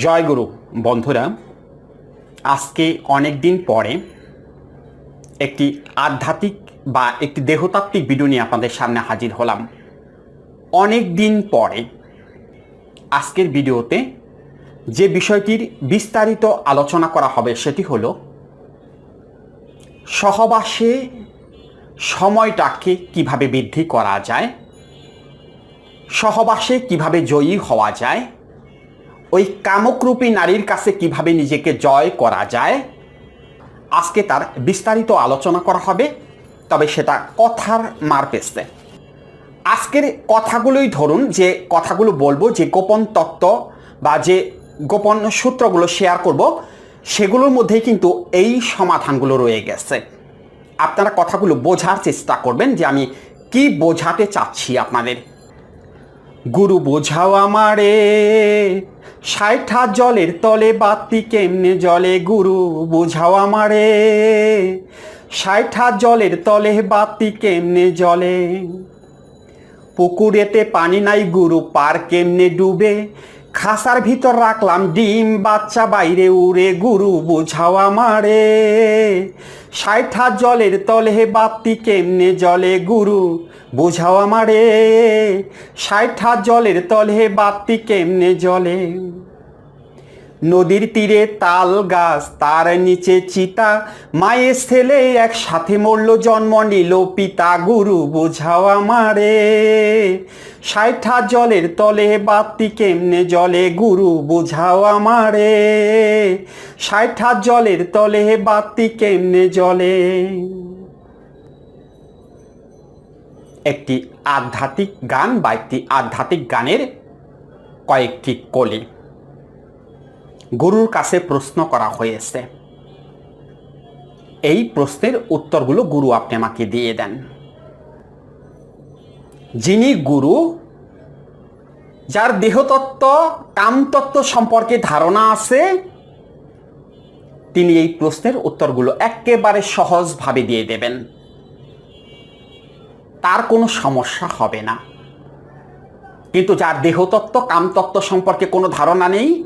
জয় গুরু, বন্ধুরা, আজকে অনেক দিন পরে একটি আধ্যাত্মিক বা একটি দেহতাত্ত্বিক ভিডিও নিয়ে আপনাদের সামনে হাজির হলাম। অনেক দিন পরে আজকের ভিডিওতে যে বিষয়টির বিস্তারিত আলোচনা করা হবে সেটি হলো, সহবাসে সময়টাকে কীভাবে বৃদ্ধি করা যায়, সহবাসে কীভাবে জয়ী হওয়া যায় ওই কামকরূপী নারীর কাছে কীভাবে নিজেকে জয় করা যায়? আজকে তার বিস্তারিত আলোচনা করা হবে, তবে সেটা কথার মারপেস্তে আজকের কথাগুলোই ধরুন যে কথাগুলো বলব, যে গোপন তত্ত্ব বা যে গোপন সূত্রগুলো শেয়ার করব, সেগুলোর মধ্যেই কিন্তু এই সমাধানগুলো রয়ে গেছে। আপনারা কথাগুলো বোঝার চেষ্টা করবেন যে আমি কি বোঝাতে চাচ্ছি আপনাদের। গুরু বোঝাও আমারে। ষাট জলের তলে বাতি কেমনে জলে গুরু বোঝাও আমারে। ষাট জলের তলে বাতি কেমনে জলে পুকুরেতে পানি নাই গুরু, পার কেমনে ডুবে? খাসার ভিতর রাখলাম ডিম, বাচ্চা বাইরে উড়ে গুরু বুঝাও আমারে ষাট জলের তলে বাতি কেমনে জলে গুরু বুঝাও আমারে ষাট জলের তলে বাতি কেমনে জলে নদীর তীরে তাল গাছ, তার নিচে চিতা। মায়ের ছেলে একসাথে মরল, জন্ম নিল পিতা গুরু, বোঝাও আমারে। ষাট জলের তলে বাতি কেমনে জলে গুরু, বোঝাও আমারে। ষাট জলের তলে বাতি কেমনে জলে একটি আধ্যাত্মিক গান বা একটি আধ্যাত্মিক গানের কয়েকটি কলি। গুরুর কাছে প্রশ্ন করা হয়েছে এই প্রশ্নের উত্তরগুলো গুরু আপনি আমাকে দিয়ে দেন। যিনি গুরু যার দেহতত্ত্ব, কামতত্ত্ব সম্পর্কে ধারণা আছে, তিনি এই প্রশ্নের উত্তরগুলো একেবারে সহজভাবে দিয়ে দেবেন। তার কোনো সমস্যা হবে না। কিন্তু যার দেহতত্ত্ব, কামতত্ত্ব সম্পর্কে কোনো ধারণা নেই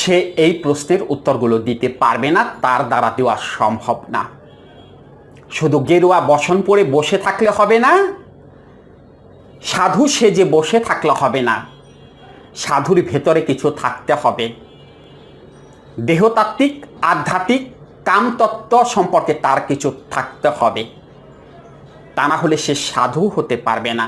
সে এই প্রশ্নের উত্তরগুলো দিতে পারবে না, তার দ্বারা দেওয়া সম্ভব না। শুধু গেরুয়া বসন পরে বসে থাকলে হবে না, সাধু সে যে বসে থাকলে হবে না, সাধুর ভেতরে কিছু থাকতে হবে। দেহতাত্ত্বিক, আধ্যাত্মিক, কামতত্ত্ব সম্পর্কে তার কিছু থাকতে হবে। তা না হলে সে সাধু হতে পারবে না।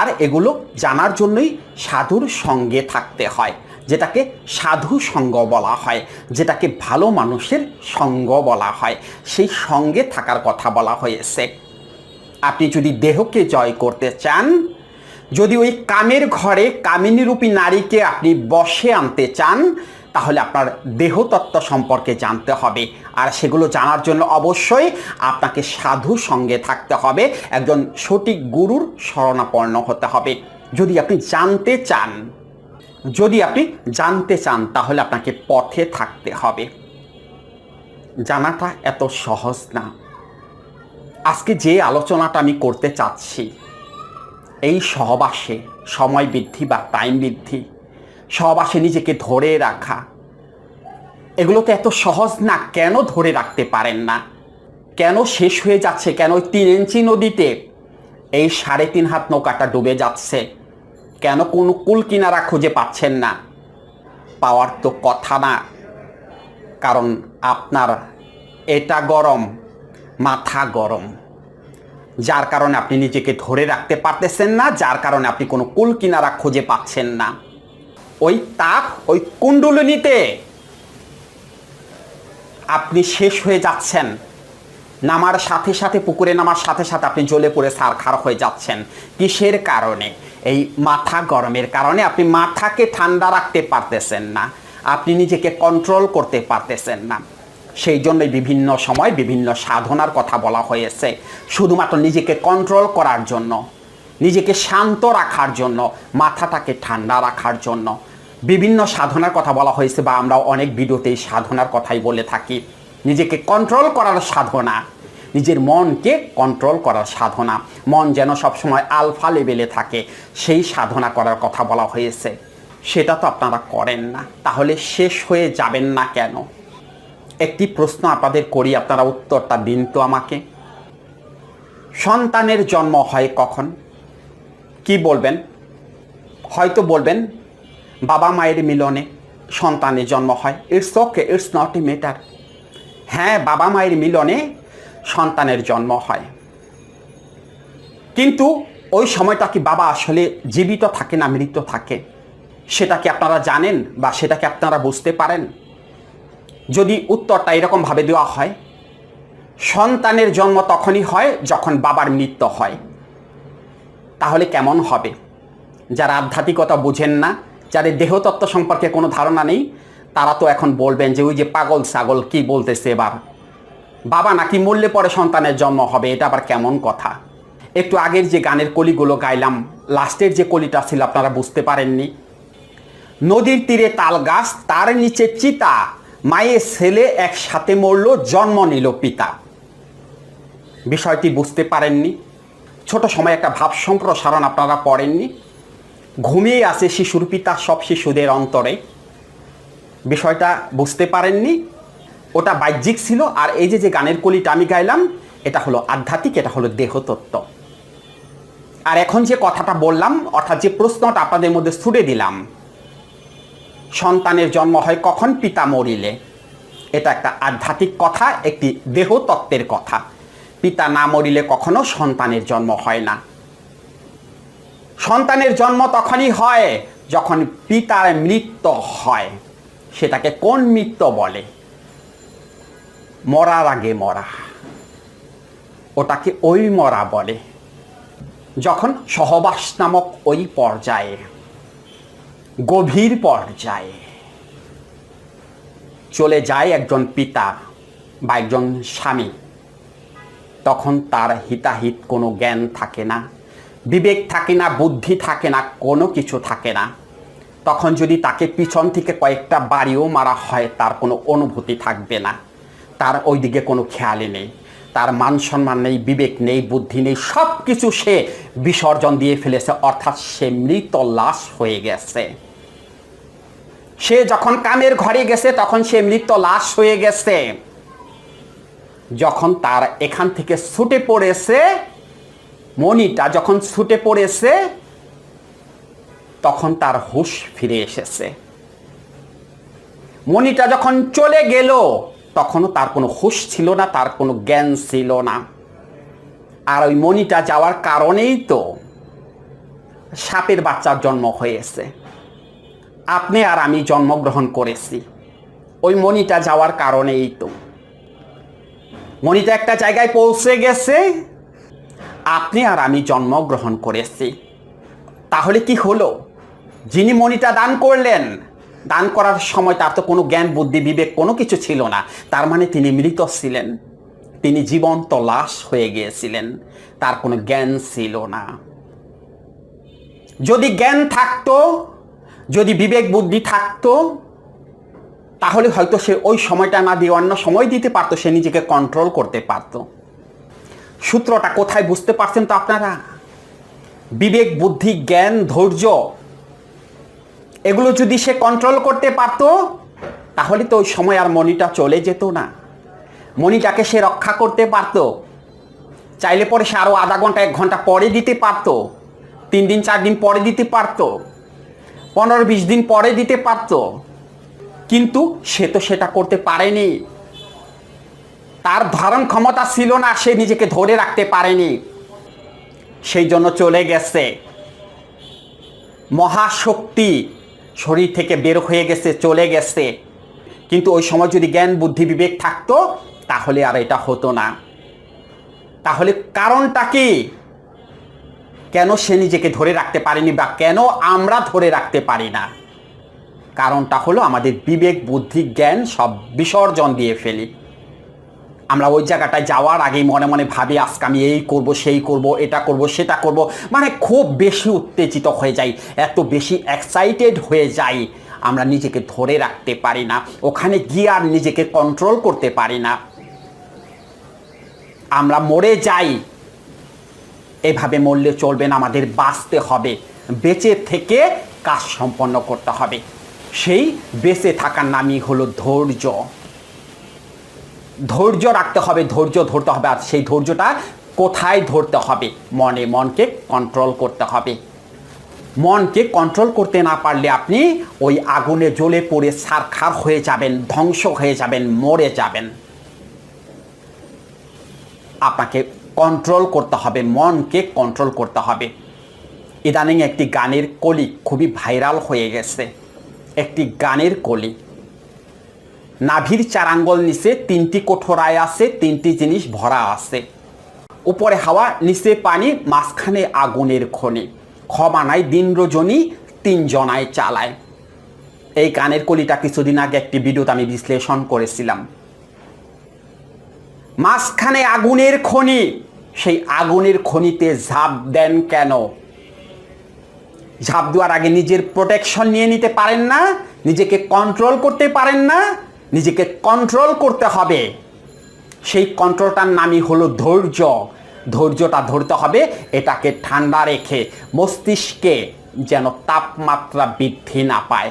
আর এগুলো জানার জন্যই সাধুর সঙ্গে থাকতে হয়। যেটাকে সাধু সঙ্গ বলা হয়, যেটাকে ভালো মানুষের সঙ্গ বলা হয়। সেই সঙ্গে থাকার কথা বলা হয়েছে। আপনি যদি দেহকে জয় করতে চান, যদি ওই কামের ঘরে কামিনীরূপী নারীকে আপনি বসে আনতে চান, তাহলে আপনার দেহতত্ত্ব সম্পর্কে জানতে হবে। আর সেগুলো জানার জন্য অবশ্যই আপনাকে সাধু সঙ্গে থাকতে হবে। একজন সঠিক গুরুর শরণাপন্ন হতে হবে। যদি আপনি জানতে চান যদি আপনি জানতে চান, তাহলে আপনাকে পথে থাকতে হবে। জানাটা এত সহজ না। আজকে যে আলোচনাটা আমি করতে চাচ্ছি, এই সহবাসে সময় বৃদ্ধি বা টাইম বৃদ্ধি, সহবাসে নিজেকে ধরে রাখা এগুলো তো এত সহজ না, কেন ধরে রাখতে পারেন না? কেন শেষ হয়ে যাচ্ছে? কেন ওই তিন ইঞ্চি নদীতে এই সাড়ে তিন হাত নৌকাটা ডুবে যাচ্ছে? কেন কোনো কুল কিনারা খুঁজে পাচ্ছেন না? পাওয়ার তো কথা না। কারণ আপনার এটা গরম, মাথা গরম। যার কারণে আপনি নিজেকে ধরে রাখতে পারতেছেন না, যার কারণে আপনি কোনো কুল কিনারা খুঁজে পাচ্ছেন না। ওই তাপ, ওই কুণ্ডলিনীতে আপনি শেষ হয়ে যাচ্ছেন। নামার সাথে সাথে, পুকুরে নামার সাথে সাথে আপনি জ্বলে পড়ে সারখার হয়ে যাচ্ছেন। কিসের কারণে? এই মাথা গরমের কারণে আপনি মাথাকে ঠান্ডা রাখতে পারতেছেন না। আপনি নিজেকে কন্ট্রোল করতে পারতেছেন না। সেই জন্যই বিভিন্ন সময় বিভিন্ন সাধনার কথা বলা হয়েছে। শুধুমাত্র নিজেকে কন্ট্রোল করার জন্য, নিজেকে শান্ত রাখার জন্য, মাথাটাকে ঠান্ডা রাখার জন্য। বিভিন্ন সাধনার কথা বলা হয়েছে বা আমরা অনেক ভিডিওতেই সাধনার কথাই বলে থাকি। নিজেকে কন্ট্রোল করার সাধনা নিজের মনকে কন্ট্রোল করার সাধনা। মন যেন সবসময় আলফা লেভেলে থাকে, সেই সাধনা করার কথা বলা হয়েছে। সেটা তো আপনারা করেন না। তাহলে শেষ হয়ে যাবেন না কেন? একটি প্রশ্ন আপনাদের করি, আপনারা উত্তরটা দিন তো আমাকে। সন্তানের জন্ম হয় কখন? কি বলবেন? হয়তো বলবেন, বাবা মায়ের মিলনে সন্তানের জন্ম হয়। It's okay it's not a matter হ্যাঁ বাবা মায়ের মিলনে সন্তানের জন্ম হয়। কিন্তু ওই সময়টা কি বাবা আসলে জীবিত থাকে না মৃত থাকে? সেটা কি আপনারা জানেন বা সেটা কি আপনারা বুঝতে পারেন? যদি উত্তরটা এরকমভাবে দেওয়া হয়, সন্তানের জন্ম তখনই হয় যখন বাবার মৃত্যু হয়। তাহলে কেমন হবে? যারা আধ্যাত্মিকতা বুঝেন না, যাদের দেহতত্ত্ব সম্পর্কে কোনো ধারণা নেই, তারা তো এখন বলবেন যে ওই যে পাগল ছাগল কি বলতেছে এবার? বাবা নাকি মরলে পরে সন্তানের জন্ম হবে, এটা আবার কেমন কথা? একটু আগের যে গানের কলিগুলো গাইলাম, লাস্টের যে কলিটা ছিল, আপনারা বুঝতে পারেননি। নদীর তীরে তাল গাছ, তার নিচে চিতা। মায়ের ছেলে একসাথে মরল, জন্ম নিল পিতা। বিষয়টি বুঝতে পারেননি। ছোট সময় একটা ভাব সম্প্রসারণ আপনারা পড়েননি। ঘুমিয়ে আছে শিশুর পিতা সব শিশুদের অন্তরে। বিষয়টা বুঝতে পারেননি। ওটা বাহ্যিক ছিল, আর এই যে যে গানের কলিটা আমি গাইলাম, এটা হলো আধ্যাত্মিক, এটা হলো দেহতত্ত্ব। আর এখন যে কথাটা বললাম, অর্থাৎ যে প্রশ্নটা আপনাদের মধ্যে ছুড়ে দিলাম, সন্তানের জন্ম হয় কখন, পিতা মরিলে। এটা একটা আধ্যাত্মিক কথা, একটি দেহতত্ত্বের কথা। পিতা না মরিলে কখনো সন্তানের জন্ম হয় না। সন্তানের জন্ম তখনই হয় যখন পিতার মৃত্যু হয়। সেটাকে কোন মৃত্যু বলে? মরার আগে মরা। ওটাকে ওই মরা বলে। যখন সহবাস নামক ওই পর্যায়ে, গভীর পর্যায়ে চলে যায় একজন পিতা বা একজন স্বামী, তখন তার হিতাহিত কোনো জ্ঞান থাকে না, বিবেক থাকে না, বুদ্ধি থাকে না, কোনো কিছু থাকে না। তখন যদি তাকে পিছন থেকে কয়েকটা বাড়িও মারা হয়, তার কোনো অনুভূতি থাকবে না। তার ওই দিকে কোনো খেয়ালই নেই। তার মান সম্মান নেই, বিবেক নেই, বুদ্ধি নেই সব কিছু সে বিসর্জন দিয়ে ফেলেছে, অর্থাৎ সে মৃত লাশ হয়ে গেছে। সে যখন কামের ঘরে গেছে, তখন সে মৃত লাশ হয়ে গেছে। যখন তার এখান থেকে ছুটে পড়েছে, মণিটা যখন ছুটে পড়েছে, তখন তার হুশ ফিরে এসেছে। মণিটা যখন চলে গেল তখনও তার কোনো হুশ ছিল না, তার কোনো জ্ঞান ছিল না। আর ওই মণিটা যাওয়ার কারণেই তো সাপের বাচ্চার জন্ম হয়েছে। আপনি আর আমি জন্মগ্রহণ করেছি। ওই মণিটা যাওয়ার কারণেই তো। মণিটা একটা জায়গায় পৌঁছে গেছে। আপনি আর আমি জন্মগ্রহণ করেছি। তাহলে কি হলো? যিনি মণিটা দান করলেন দান করার সময় তার তো কোনো জ্ঞান, বুদ্ধি, বিবেক কোনো কিছু ছিল না। তার মানে তিনি মৃত ছিলেন। তিনি জীবন্ত লাশ হয়ে গিয়েছিলেন। তার কোনো জ্ঞান ছিল না। যদি জ্ঞান থাকতো, যদি বিবেক, বুদ্ধি থাকতো, তাহলে হয়তো সে ওই সময়টা না দিয়ে অন্য সময় দিতে পারতো, সে নিজেকে কন্ট্রোল করতে পারতো। সূত্রটা কোথায় বুঝতে পারছেন তো আপনারা? বিবেক, বুদ্ধি, জ্ঞান, ধৈর্য এগুলো যদি সে কন্ট্রোল করতে পারতো, তাহলে তো ওই সময় আর মনিটা চলে যেত না। মনিটাকে সে রক্ষা করতে পারতো। চাইলে পরে সে আরও আধা ঘণ্টা, এক ঘণ্টা পরে দিতে পারতো। তিন দিন, চার দিন পরে দিতে পারতো। পনেরো, বিশ দিন পরে দিতে পারতো। কিন্তু সে তো সেটা করতে পারেনি। তার ধারণ ক্ষমতা ছিল না, সে নিজেকে ধরে রাখতে পারেনি। সেই জন্য চলে গেছে। মহাশক্তি শরীর থেকে বের হয়ে গেছে, চলে গেছে। কিন্তু ওই সময় যদি জ্ঞান, বুদ্ধি, বিবেক থাকতো, তাহলে আর এটা হতো না। তাহলে কারণটা কি? কেন সে নিজেকে ধরে রাখতে পারেনি বা কেন আমরা ধরে রাখতে পারি না? কারণটা হলো আমাদের বিবেক, বুদ্ধি, জ্ঞান সব বিসর্জন দিয়ে ফেলি। আমরা ওই জায়গাটায় যাওয়ার আগেই মনে মনে ভাবি, আজকে আমি এই করব, সেই করব, এটা করব, সেটা করব। মানে খুব বেশি উত্তেজিত হয়ে যাই, এত বেশি এক্সাইটেড হয়ে যাই। আমরা নিজেকে ধরে রাখতে পারি না, ওখানে গিয়ে আর নিজেকে কন্ট্রোল করতে পারি না। আমরা মরে যাই, এভাবে মরলে চলবে না, আমাদের বাঁচতে হবে, বেঁচে থেকে কাজ সম্পন্ন করতে হবে। সেই বেঁচে থাকার নামই হলো ধৈর্য। ধৈর্য রাখতে হবে, ধৈর্য ধরতে হবে আর সেই ধৈর্যটা কোথায় ধরতে হবে? মনে মনকে কন্ট্রোল করতে হবে। মনকে কন্ট্রোল করতে না পারলে আপনি ওই আগুনে জ্বলে পড়ে সারখার হয়ে যাবেন, ধ্বংস হয়ে যাবেন, মরে যাবেন। আপনাকে কন্ট্রোল করতে হবে, মনকে কন্ট্রোল করতে হবে। ইদানিং একটি গানের কলি খুবই ভাইরাল হয়ে গেছে। একটি গানের কলি। নাভির চারাঙ্গল নিচে তিনটি কোঠরায় আছে, তিনটি জিনিস ভরা আছে। উপরে হাওয়া, নিচে পানি, মাঝখানে আগুনের খনি। ক্ষমানায় দিন রজনী তিনজনায় চালায়। এই গানের কলিটা কিছুদিন আগে একটি ভিডিওতে আমি বিশ্লেষণ করেছিলাম। মাঝখানে আগুনের খনি, সেই আগুনের খনিতে ঝাঁপ দেন কেন? ঝাঁপ দেওয়ার আগে নিজের প্রোটেকশন নিয়ে নিতে পারেন না, নিজেকে কন্ট্রোল করতে পারেন না নিজেকে কন্ট্রোল করতে হবে। সেই কন্ট্রোলটার নামই হলো ধৈর্য। ধৈর্যটা ধরতে হবে, এটাকে ঠান্ডা রেখে মস্তিষ্কে যেন তাপমাত্রা বৃদ্ধি না পায়।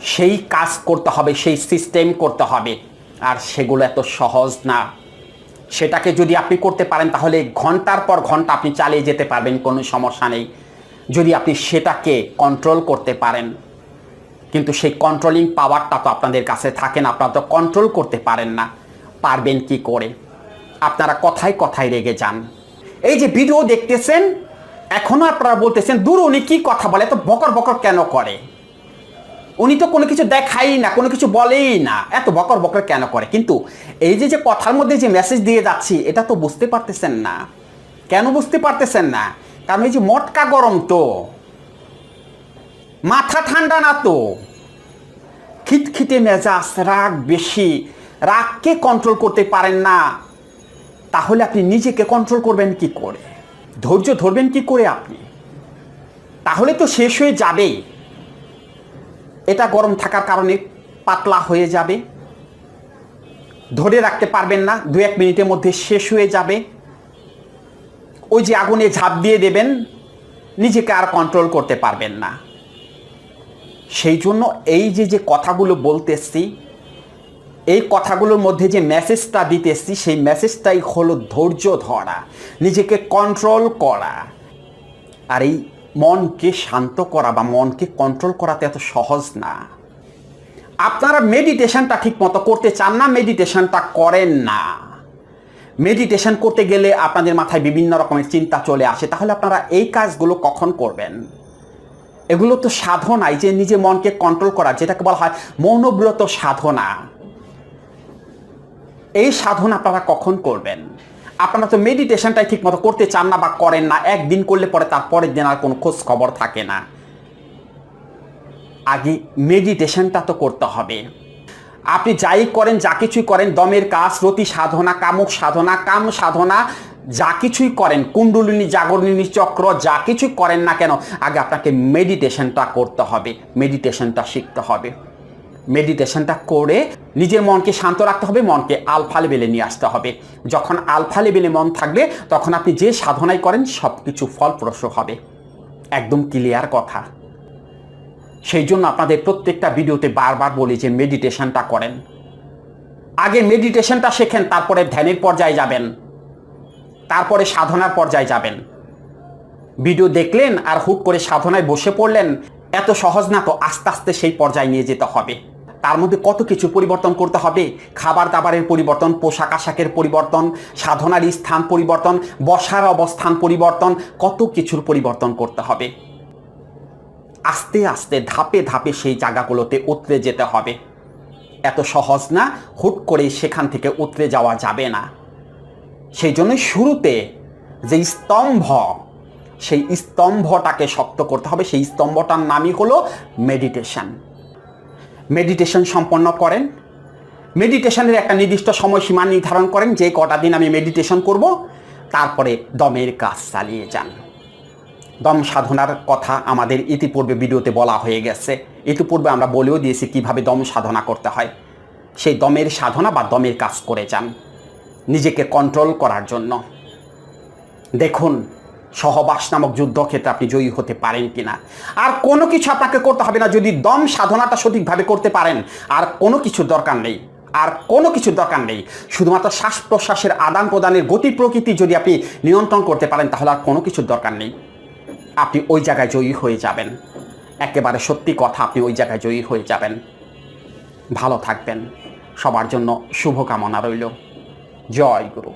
সেই কাজ করতে হবে, সেই সিস্টেম করতে হবে, আর সেগুলো এত সহজ না। সেটাকে যদি আপনি করতে পারেন, তাহলে ঘণ্টার পর ঘণ্টা আপনি চালিয়ে যেতে পারবেন, কোনো সমস্যা নেই। যদি আপনি সেটাকে কন্ট্রোল করতে পারেন কিন্তু সেই কন্ট্রোলিং পাওয়ারটা তো আপনাদের কাছে থাকে না, আপনারা তো কন্ট্রোল করতে পারেন না। পারবেন কি করে? আপনারা কথায় কথায় রেগে যান। এই যে ভিডিও দেখতেছেন, এখনও আপনারা বলতেছেন, দূর উনি কি কথা বলে? এত বকর বকর কেন করে? উনি তো কোনো কিছু দেখাই না, কোনো কিছু বলেই না। এত বকর বকর কেন করে? কিন্তু এই যে যে কথার মধ্যে যে মেসেজ দিয়ে যাচ্ছি, এটা তো বুঝতে পারতেছেন না। কেন বুঝতে পারতেছেন না? কারণ এই যে মটকা গরম তো। মাথা ঠান্ডা না তো? খিটখিটে মেজাজ, রাগ বেশি। রাগকে কন্ট্রোল করতে পারেন না। তাহলে আপনি নিজেকে কন্ট্রোল করবেন কি করে? ধৈর্য ধরবেন কি করে আপনি? তাহলে তো শেষ হয়ে যাবেই এটা গরম থাকার কারণে পাতলা হয়ে যাবে। ধরে রাখতে পারবেন না। দু এক মিনিটের মধ্যে শেষ হয়ে যাবে। ওই যে আগুনে ঝাঁপ দিয়ে দেবেন, নিজেকে আর কন্ট্রোল করতে পারবেন না। সেই জন্য এই যে যে কথাগুলো বলতেছি এই কথাগুলোর মধ্যে যে মেসেজটা দিতেছি সেই মেসেজটাই হলো ধৈর্য ধরা, নিজেকে কন্ট্রোল করা। আর এই মনকে শান্ত করা বা মনকে কন্ট্রোল করাতে এত সহজ না। আপনারা মেডিটেশনটা ঠিক মতো করতে চান না মেডিটেশনটা করেন না। মেডিটেশন করতে গেলে আপনাদের মাথায় বিভিন্ন রকমের চিন্তা চলে আসে, তাহলে আপনারা এই কাজগুলো কখন করবেন? এগুলো তো সাধনাই যে নিজে মনকে কন্ট্রোল করা, যেটাকে বলা হয় মৌনব্রত সাধনা। এই সাধনা আপনারা কখন করবেন? আপনারা তো মেডিটেশনটাই ঠিক মতো করতে চান না বা করেন না, একদিন করলে পরে তার পরের দিন আর কোনো খোঁজ খবর থাকে না। আগে মেডিটেশনটা তো করতে হবে। আপনি যাই করেন, যা কিছুই করেন, দমের কাজ, রতি সাধনা, কামুক সাধনা, কাম সাধনা যা কিছুই করেন, কুণ্ডলিনী জাগরণী চক্র যা কিছুই করেন না কেন, আগে আপনাকে মেডিটেশনটা করতে হবে মেডিটেশনটা শিখতে হবে। মেডিটেশনটা করে নিজের মনকে শান্ত রাখতে হবে, মনকে আলফা লেভেলে নিয়ে আসতে হবে। যখন আলফা লেভেলে মন থাকবে, তখন আপনি যে সাধনাই করেন সব কিছু ফলপ্রসূ হবে। একদম ক্লিয়ার কথা। সেই জন্য আপনাদের প্রত্যেকটা ভিডিওতে বারবার বলি যে মেডিটেশনটা করেন। আগে মেডিটেশনটা শেখেন, তারপরে ধ্যানের পর্যায়ে যাবেন। তারপরে সাধনার পর্যায়ে যাবেন। ভিডিও দেখলেন আর হুট করে সাধনায় বসে পড়লেন, এত সহজ না তো আস্তে আস্তে সেই পর্যায়ে নিয়ে যেতে হবে। তার মধ্যে কত কিছু পরিবর্তন করতে হবে? খাবার দাবারের পরিবর্তন পোশাক আশাকের পরিবর্তন, সাধনার স্থান পরিবর্তন, বসার অবস্থান পরিবর্তন, কত কিছুর পরিবর্তন করতে হবে। আস্তে আস্তে ধাপে ধাপে সেই জায়গাগুলোতে উতরে যেতে হবে। এত সহজ না, হুট করে সেখান থেকে উতরে যাওয়া যাবে না। সেই জন্যই শুরুতে যে স্তম্ভ, সেই স্তম্ভটাকে শক্ত করতে হবে। সেই স্তম্ভটার নামই হলো মেডিটেশন মেডিটেশন সম্পন্ন করেন। মেডিটেশনের একটা নির্দিষ্ট সময়সীমা নির্ধারণ করেন যে কটা দিন আমি মেডিটেশন করব, তারপরে দমের কাজ চালিয়ে যান। দম সাধনার কথা আমাদের ইতিপূর্বে ভিডিওতে বলা হয়ে গেছে। ইতিপূর্বে আমরা বলেও দিয়েছি কীভাবে দম সাধনা করতে হয়। সেই দমের সাধনা বা দমের কাজ করে যান। নিজেকে কন্ট্রোল করার জন্য। দেখুন, সহবাস নামক যুদ্ধক্ষেত্রে আপনি জয়ী হতে পারেন কি না আর কোনো কিছু আপনাকে করতে হবে না, যদি দম সাধনাটা সঠিকভাবে করতে পারেন, আর কোনো কিছু দরকার নেই। আর কোনো কিছু দরকার নেই। শুধুমাত্র শ্বাস প্রশ্বাসের আদান প্রদানের গতি প্রকৃতি যদি আপনি নিয়ন্ত্রণ করতে পারেন, তাহলে আর কোনো কিছুর দরকার নেই। আপনি ওই জায়গায় জয়ী হয়ে যাবেন। একেবারে সত্যি কথা, আপনি ওই জায়গায় জয়ী হয়ে যাবেন। ভালো থাকবেন। সবার জন্য শুভকামনা রইল। জয় গুরু।